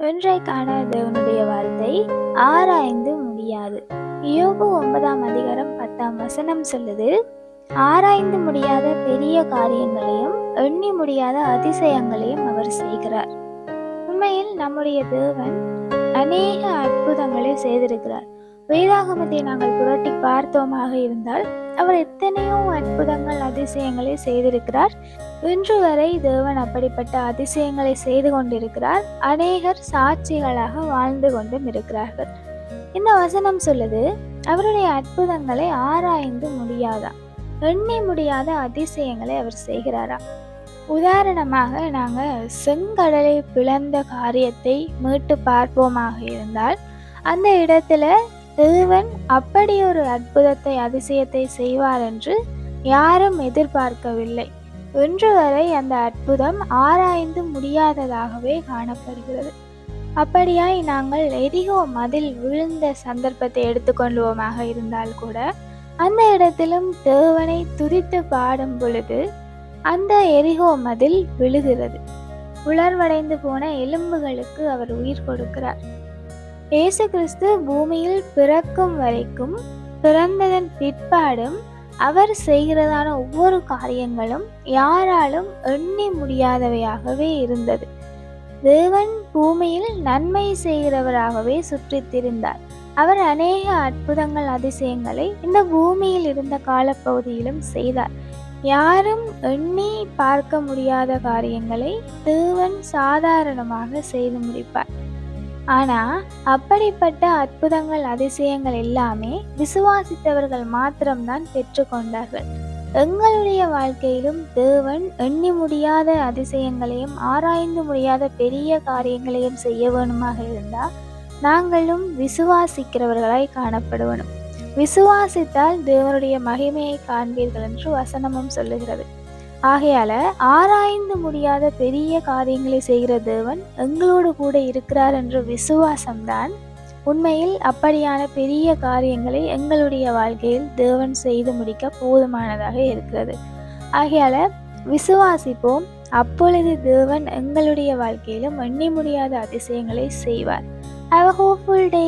இன்றைக்கான தேவனுடைய வார்த்தை ஆராய்ந்து முடியாது. யோபு ஒன்பதாம் அதிகாரம் பத்தாம் வசனம் சொல்லுது ஆராய்ந்து முடியாத பெரிய காரியங்களையும் எண்ணி முடியாத அதிசயங்களையும் அவர் செய்கிறார். உண்மையில் நம்முடைய தேவன் அநேக அற்புதங்களை செய்திருக்கிறார். வேதாகமத்தை நாங்கள் புரட்டி பார்த்தோமாக இருந்தால் அவர் எத்தனையோ அற்புதங்கள் அதிசயங்களை செய்திருக்கிறார். இன்று வரை தேவன் அப்படிப்பட்ட அதிசயங்களை செய்து கொண்டிருக்கிறார். அநேகர் சாட்சிகளாக வாழ்ந்து கொண்டும் இருக்கிறார்கள். இந்த வசனம் சொல்லுது அவருடைய அற்புதங்களை ஆராய்ந்து முடியாதா? எண்ணி முடியாத அதிசயங்களை அவர் செய்கிறாரா? உதாரணமாக நாங்கள் செங்கடலை பிளந்த காரியத்தை மீட்டு பார்ப்போமாக இருந்தால் அந்த இடத்துல தேவன் அப்படி ஒரு அற்புதத்தை அதிசயத்தை செய்வார் என்று யாரும் எதிர்பார்க்கவில்லை. இன்று வரை அந்த அற்புதம் ஆராய்ந்து முடியாததாகவே காணப்படுகிறது. அப்படியாய் நாங்கள் எரிகோ மதில் விழுந்த சந்தர்ப்பத்தை எடுத்துக்கொள்வோமாக இருந்தால் கூட அந்த இடத்திலும் தேவனை துதித்து பாடும் பொழுது அந்த எரிகோ மதில் விழுகிறது. உலர்வடைந்து போன எலும்புகளுக்கு அவர் உயிர் கொடுக்கிறார். இயேசு கிறிஸ்து பூமியில் பிறக்கும் வரைக்கும் பிறந்ததன் பிற்பாடும் அவர் செய்கிறதான ஒவ்வொரு காரியங்களும் யாராலும் எண்ணி முடியாதவையாகவே இருந்தது. தேவன் பூமியில் நன்மை செய்கிறவராகவே சுற்றித்திருந்தார். அவர் அநேக அற்புதங்கள் அதிசயங்களை இந்த பூமியில் இருந்த காலப்பகுதியிலும் செய்தார். யாரும் எண்ணி பார்க்க முடியாத காரியங்களை தேவன் சாதாரணமாக செய்து முடிப்பார். ஆனா அப்படிப்பட்ட அற்புதங்கள் அதிசயங்கள் எல்லாமே விசுவாசித்தவர்கள் மாத்திரம்தான் பெற்றுக்கொண்டார்கள். எங்களுடைய வாழ்க்கையிலும் தேவன் எண்ணி முடியாத அதிசயங்களையும் ஆராய்ந்து முடியாத பெரிய காரியங்களையும் செய்ய வேணுமாக இருந்தால் நாங்களும் விசுவாசிக்கிறவர்களாய் காணப்படுவனும். விசுவாசித்தால் தேவனுடைய மகிமையை காண்பீர்கள் என்று வசனமும் சொல்லுகிறது. ஆகையால ஆராய்ந்து முடியாத பெரிய காரியங்களை செய்கிற தேவன் எங்களோடு கூட இருக்கிறார் என்ற விசுவாசம்தான் உண்மையில் அப்படியான பெரிய காரியங்களை எங்களுடைய வாழ்க்கையில் தேவன் செய்து முடிக்க போதுமானதாக இருக்கிறது. ஆகையால விசுவாசிப்போம். அப்பொழுது தேவன் எங்களுடைய வாழ்க்கையிலும் எண்ணி முடியாத அதிசயங்களை செய்வார். Have a hopeful day